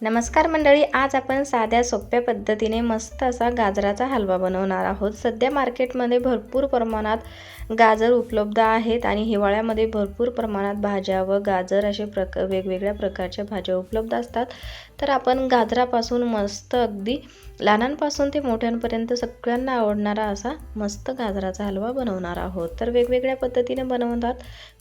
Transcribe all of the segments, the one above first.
नमस्कार मंडळी आज आपण साध्या सोप्या पद्धतीने मस्त असा गाजराचा हलवा बनवणार आहोत. सध्या मार्केटमध्ये भरपूर प्रमाणात गाजर उपलब्ध आहेत आणि हिवाळ्यामध्ये भरपूर प्रमाणात भाज्या व गाजर असे प्रक वेगवेगळ्या प्रकारच्या भाज्या उपलब्ध असतात. तर आपण गाजरापासून मस्त अगदी लहानांपासून ते मोठ्यांपर्यंत सगळ्यांना आवडणारा असा मस्त गाजराचा हलवा बनवणार आहोत. तर वेगवेगळ्या पद्धतीने बनवतात.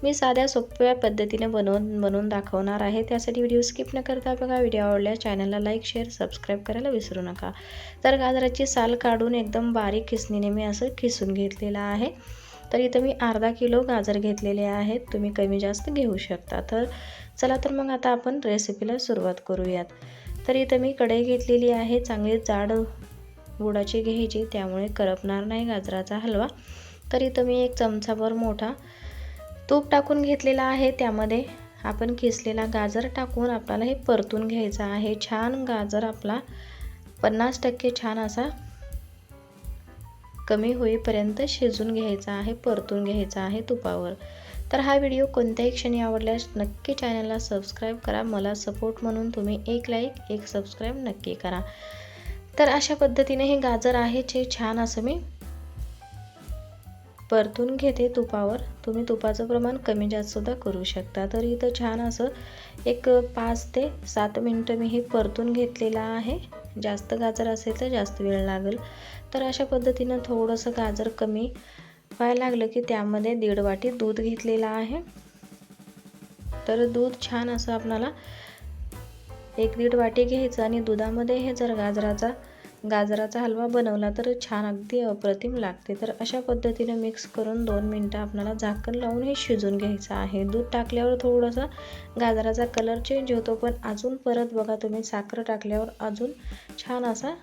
मी साध्या सोप्या पद्धतीने बनवून बनवून दाखवणार आहे. त्यासाठी व्हिडिओ स्किप न करता बघा. व्हिडिओ आवडल्यास चॅनलला लाईक शेअर सबस्क्राईब करायला विसरू नका. तर गाजराची साल काढून एकदम बारीक खिसणीने मी असं खिसून घेतलेलं आहे. तर इथं मी अर्धा किलो गाजर घेतलेले आहेत. तुम्ही कमी जास्त घेऊ शकता. तर चला तर मग आता आपण रेसिपीला सुरुवात करूयात. तर इथं मी कढई घेतलेली आहे. चांगली जाड गुडाची घ्यायची त्यामुळे करपणार नाही गाजराचा हलवा. तर इथं मी एक चमचाभर मोठा तूप टाकून घेतलेला आहे. त्यामध्ये आपण किसलेला गाजर टाकून आपल्याला हे परतून घ्यायचं आहे. छान गाजर आपला पन्नास टक्के छान असा कमी होईपर्यंत शिजून घ्यायचा आहे परतून घ्यायचा आहे तुपावर. तर हा व्हिडिओ कोणत्याही क्षणी आवडल्यास नक्की चॅनलला सबस्क्राईब करा. मला सपोर्ट म्हणून तुम्ही एक लाईक एक सबस्क्राईब नक्की करा. तर अशा पद्धतीने हे गाजर आहे जे छान असं मी परतून घेते तुपावर. तुम्ही तुपाचं प्रमाण कमी जास्तसुद्धा करू शकता. तर इथं छान असं एक पाच ते सात मिनटं मी हे परतून घेतलेलं आहे. जास्त गाजर असेल तर जास्त वेळ लागेल. तर अशा पद्धतीनं थोडंसं गाजर कमी व्हायला लागलं की त्यामध्ये दीड वाटी दूध घेतलेलं आहे. तर दूध छान असं आपणाला एक दीड वाटी घ्यायचं आणि दुधामध्ये हे जर गाजराचा गाजराचा हलवा बनवला तर छान अगदी अप्रतिम लागते. तर अशा पद्धतीनं मिक्स करून दोन मिनटं आपल्याला झाकण लावून हे शिजून घ्यायचं आहे. दूध टाकल्यावर थोडंसं गाजराचा कलर चेंज होतो पण अजून परत बघा तुम्ही साखर टाकल्यावर अजून छान असा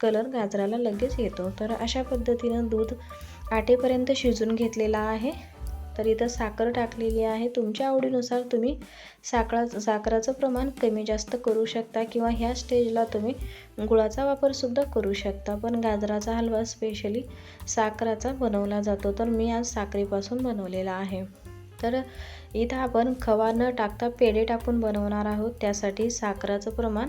कलर गाजराला लगेच येतो. तर अशा पद्धतीनं दूध आटेपर्यंत शिजून घेतलेला आहे. तर इथं साखर टाकलेली आहे. तुमच्या आवडीनुसार तुम्ही साखरा साखराचं प्रमाण कमी जास्त करू शकता किंवा ह्या स्टेजला तुम्ही गुळाचा वापरसुद्धा करू शकता. पण गाजराचा हलवा स्पेशली साखराचा बनवला जातो. तर मी आज साखरेपासून बनवलेला आहे. तर इथं आपण खवा न टाकता पेढे टाकून बनवणार आहोत. त्यासाठी साखराचं प्रमाण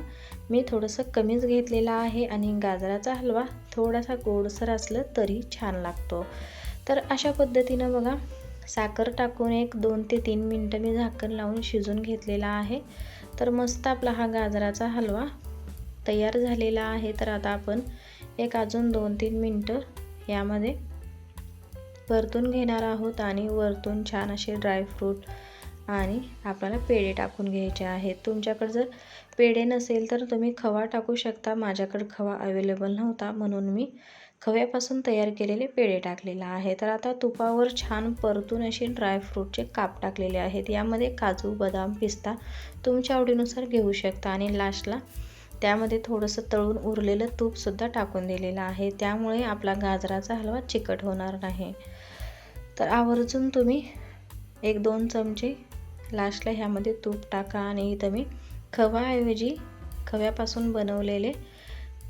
मी थोडंसं कमीच घेतलेलं आहे आणि गाजराचा हलवा थोडासा गोडसर असलं तरी छान लागतो. तर अशा पद्धतीनं बघा साखर टाकून एक दोन ते तीन मिनटं मी झाकण लावून शिजून घेतलेला आहे. तर मस्त आपला हा गाजराचा हलवा तयार झालेला आहे. तर आता आपण एक अजून दोन तीन मिनटं यामध्ये परतून घेणार आहोत आणि वरतून छान असे ड्रायफ्रूट आणि आपल्याला पेढे टाकून घ्यायचे आहेत. तुमच्याकडे जर पेढे नसेल तर तुम्ही खवा टाकू शकता. माझ्याकडे खवा अवेलेबल नव्हता म्हणून मी खव्यापासून तयार केलेले पेढे टाकलेला आहे तर आता तुपावर छान परतून असे ड्रायफ्रूटचे काप टाकलेले आहेत. यामध्ये काजू बदाम पिस्ता तुमच्या आवडीनुसार घेऊ शकता आणि लास्टला त्यामध्ये थोडंसं तळून उरलेलं तूपसुद्धा टाकून दिलेलं आहे. त्यामुळे आपला गाजराचा हलवा चिकट होणार नाही. तर आवर्जून तुम्ही एक दोन चमचे लास्टला ह्यामध्ये तूप टाका आणि इथं मी खवाऐवजी खव्यापासून बनवलेले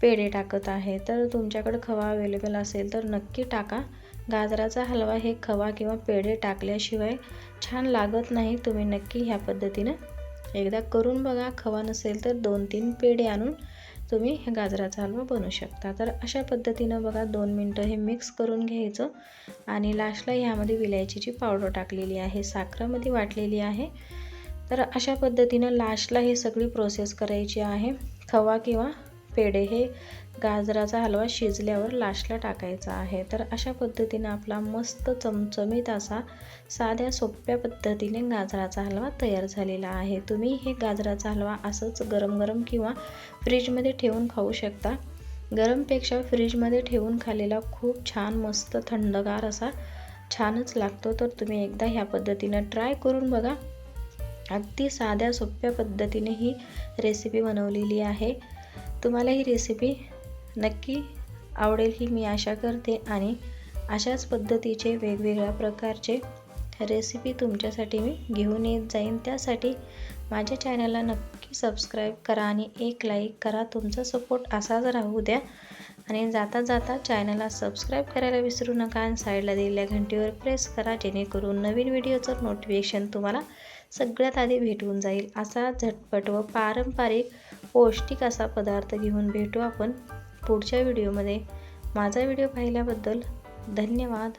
पेढे टाकत आहे. तर तुमच्याकडे खवा अवेलेबल असेल तर नक्की टाका. गाजराचा हलवा हे खवा किंवा पेढे टाकल्याशिवाय छान लागत नाही. तुम्ही नक्की ह्या पद्धतीनं एकदा करून बघा. खवा नसेल तर दोन तीन पेढे आणून तुम्ही हे गाजराचा हलवा बनवू शकता. तर अशा पद्धतीनं बघा दोन मिनटं हे मिक्स करून घ्यायचं. आणि लास्टला ह्यामध्ये विलायचीची पावडर टाकलेली आहे. साखरामध्ये वाटलेली आहे. तर अशा पद्धतीनं लास्टला हे सगळी प्रोसेस करायची आहे. खवा किंवा पेढे हे गाजराचा हलवा शिजल्यावर लास्टला टाकायचा आहे. तर अशा पद्धतीने आपला मस्त चमचमीत असा साध्या सोप्या पद्धतीने गाजराचा हलवा तयार झालेला आहे. तुम्ही हे गाजराचा हलवा असंच गरम गरम किंवा फ्रीजमध्ये ठेवून खाऊ शकता. गरमपेक्षा फ्रीजमध्ये ठेवून खालेला खूप छान मस्त थंडगार असा छानच लागतो. तर तुम्ही एकदा ह्या पद्धतीनं ट्राय करून बघा. अगदी साध्या सोप्या पद्धतीने ही रेसिपी बनवलेली आहे. तुम्हाला ही रेसिपी नक्की आवडेल ही मी आशा करते आणि अशाच पद्धतीचे वेगवेगळ्या प्रकारचे रेसिपी तुमच्यासाठी मी घेऊन येत जाईन. त्यासाठी माझ्या चॅनलला नक्की सबस्क्राईब करा आणि एक लाईक करा. तुमचा सपोर्ट असाच राहू द्या. आणि जाता जाता चॅनलला सबस्क्राईब करायला विसरू नका आणि साईडला दिलेल्या घंटीवर प्रेस करा. जेणेकरून नवीन व्हिडिओचं नोटिफिकेशन तुम्हाला सगळ्यात आधी भेटून जाईल. असा झटपट व पारंपरिक पौष्टिक असा पदार्थ घेऊन भेटू आपण पुढच्या व्हिडिओमध्ये. माझा व्हिडिओ पाहिल्याबद्दल धन्यवाद.